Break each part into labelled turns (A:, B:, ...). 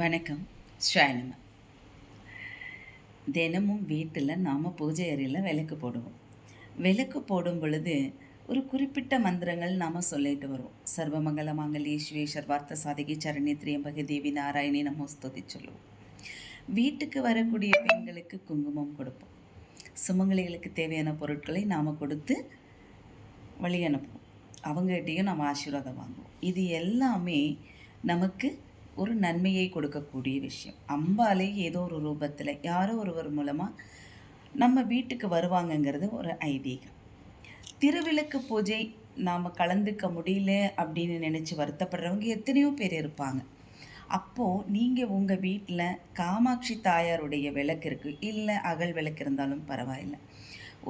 A: வணக்கம். ஸ்வாயனம தினமும் வீட்டில் நாம் பூஜை அறையில் விளக்கு போடுவோம். விளக்கு போடும் பொழுது ஒரு குறிப்பிட்ட மந்திரங்கள் நாம் சொல்லிட்டு வருவோம். சர்வமங்கல மாங்கல்யேஸ்வரி சர்வார்த்த சாதகி சரணி திரியம்பகி தேவி நாராயணி நம்ம ஸ்துதி சொல்லுவோம். வீட்டுக்கு வரக்கூடிய பெண்களுக்கு குங்குமம் கொடுப்போம். சுமங்கலிகளுக்கு தேவையான பொருட்களை நாம் கொடுத்து வழி அனுப்புவோம். அவங்ககிட்டையும் நம்ம ஆசீர்வாதம் வாங்குவோம். இது எல்லாமே நமக்கு ஒரு நன்மையை கொடுக்கக்கூடிய விஷயம். அம்பாலே ஏதோ ஒரு ரூபத்தில் யாரோ ஒருவர் மூலமாக நம்ம வீட்டுக்கு வருவாங்கங்கிறது ஒரு ஐதீகம். திருவிளக்கு பூஜை நாம் கலந்துக்க முடியல அப்படின்னு நினச்சி வருத்தப்படுறவங்க எத்தனையோ பேர் இருப்பாங்க. அப்போது நீங்கள் உங்கள் வீட்டில் காமாட்சி தாயாருடைய விளக்கு இருக்குது இல்லை அகல் விளக்கு இருந்தாலும் பரவாயில்லை.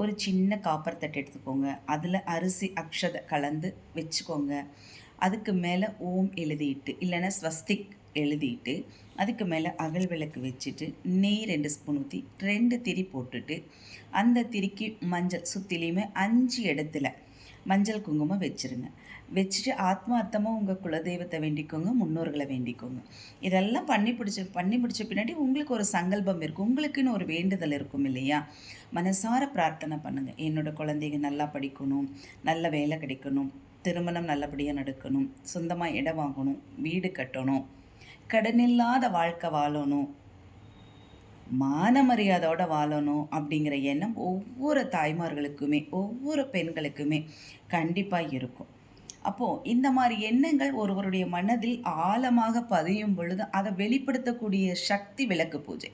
A: ஒரு சின்ன காப்பர் தட்டு எடுத்துக்கோங்க. அதில் அரிசி அக்ஷதை கலந்து வச்சுக்கோங்க. அதுக்கு மேலே ஓம் எழுதிட்டு இல்லைன்னா ஸ்வஸ்திக் எழுதிட்டு அதுக்கு மேலே அகல் விளக்கு வச்சுட்டு நெய் ரெண்டு ஸ்பூன் ஊற்றி ரெண்டு திரி போட்டுட்டு அந்த திரிக்கு மஞ்சள் சுற்றிலையுமே அஞ்சு இடத்துல மஞ்சள் குங்குமம் வச்சுருங்க. வச்சுட்டு ஆத்மார்த்தமாக உங்கள் குலதெய்வத்தை வேண்டிக்கோங்க முன்னோர்களை வேண்டிக்கோங்க. இதெல்லாம் பண்ணி பிடிச்ச பண்ணி பிடிச்ச பின்னாடி உங்களுக்கு ஒரு சங்கல்பம் இருக்கும் உங்களுக்குன்னு ஒரு வேண்டுதல் இருக்கும் இல்லையா? மனசார பிரார்த்தனை பண்ணுங்கள் என்னோட குழந்தைங்க நல்லா படிக்கணும் நல்ல வேலை கிடைக்கணும் திருமணம் நல்லபடியாக நடக்கணும். சொந்தமாக இடம் வாங்கணும். வீடு கட்டணும். கடனில்லாத வாழ்க்கை வாழணும். மான மரியாதையோட வாழணும் அப்படிங்கிற எண்ணம் ஒவ்வொரு தாய்மார்களுக்குமே ஒவ்வொரு பெண்களுக்குமே கண்டிப்பாக இருக்கும். அப்போது இந்த மாதிரி எண்ணங்கள் ஒருவருடைய மனதில் ஆழமாக பதியும் பொழுது அதை வெளிப்படுத்தக்கூடிய சக்தி விளக்கு பூஜை.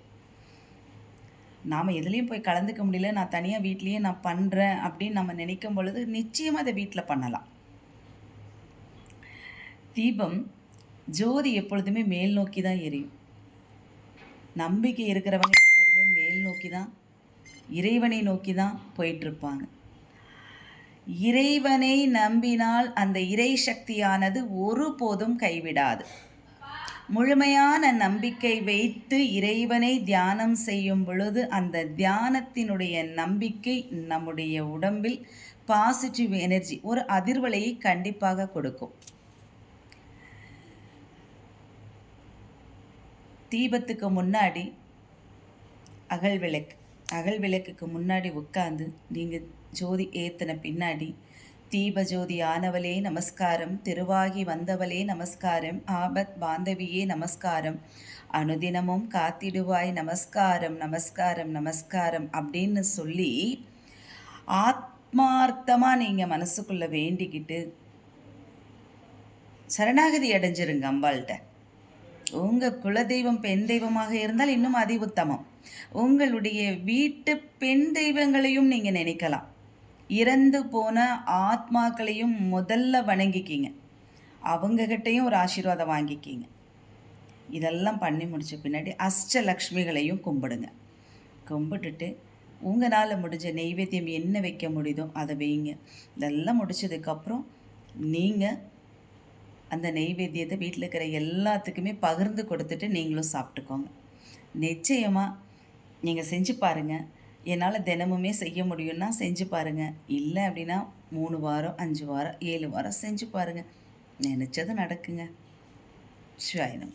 A: நாம் எதுலேயும் போய் கலந்துக்க முடியல. நான் தனியாக வீட்லேயே நான் பண்ணுறேன் அப்படின்னு நம்ம நினைக்கும் பொழுது நிச்சயமாக அதை வீட்டில் பண்ணலாம். தீபம் ஜோதி எப்பொழுதுமே மேல் நோக்கி தான் எரியும். நம்பிக்கை இருக்கிறவங்க எப்போதுமே மேல் நோக்கி தான் இறைவனை நோக்கி தான் போயிட்டுருப்பாங்க. இறைவனை நம்பினால் அந்த இறை சக்தியானது ஒருபோதும் கைவிடாது. முழுமையான நம்பிக்கை வைத்து இறைவனை தியானம் செய்யும் பொழுது அந்த தியானத்தினுடைய நம்பிக்கை நம்முடைய உடம்பில் பாசிட்டிவ் எனர்ஜி ஒரு அதிர்வலையை கண்டிப்பாக கொடுக்கும். தீபத்துக்கு முன்னாடி அகல் விளக்கு. அகல் விளக்குக்கு முன்னாடி உட்காந்து நீங்கள் ஜோதி ஏற்றின பின்னாடி தீப ஜோதி ஆனவளே நமஸ்காரம் திருவாகி வந்தவளே நமஸ்காரம் ஆபத் பாந்தவியே நமஸ்காரம் அனுதினமும் காத்திடுவாய் நமஸ்காரம் நமஸ்காரம் நமஸ்காரம் அப்படின்னு சொல்லி ஆத்மார்த்தமாக நீங்கள் மனசுக்குள்ளே வேண்டிக்கிட்டு சரணாகதி அடைஞ்சிருங்க அம்பாள்கிட்ட. உங்கள் குலதெய்வம் பெண் தெய்வமாக இருந்தால் இன்னும் அதி உத்தமம் உங்களுடைய வீட்டு பெண் தெய்வங்களையும் நீங்கள் நினைக்கலாம். இறந்து போன ஆத்மாக்களையும் முதல்ல வணங்கிக்கிங்க. அவங்கக்கிட்டையும் ஒரு ஆசீர்வாதம் வாங்கிக்கிங்க. இதெல்லாம் பண்ணி முடித்த பின்னாடி அஷ்டலக்ஷ்மிகளையும் கும்பிடுங்க. கும்பிட்டுட்டு உங்களால் முடிஞ்ச நெய்வேத்தியம் என்ன வைக்க முடியுதோ அதை வைங்க. இதெல்லாம் முடிச்சதுக்கப்புறம் நீங்கள் அந்த நெய்வேத்தியத்தை வீட்டில் இருக்கிற எல்லாத்துக்குமே பகிர்ந்து கொடுத்துட்டு நீங்களும் சாப்பிட்டுக்கோங்க. நிச்சயமாக நீங்கள் செஞ்சு பாருங்கள் என்னால் தினமுமே செய்ய முடியும்னா செஞ்சு பாருங்கள் இல்லை அப்படின்னா மூணு வாரம் அஞ்சு வாரம் ஏழு வாரம் செஞ்சு பாருங்கள் நினச்சது நடக்குங்க. ஷாயினம்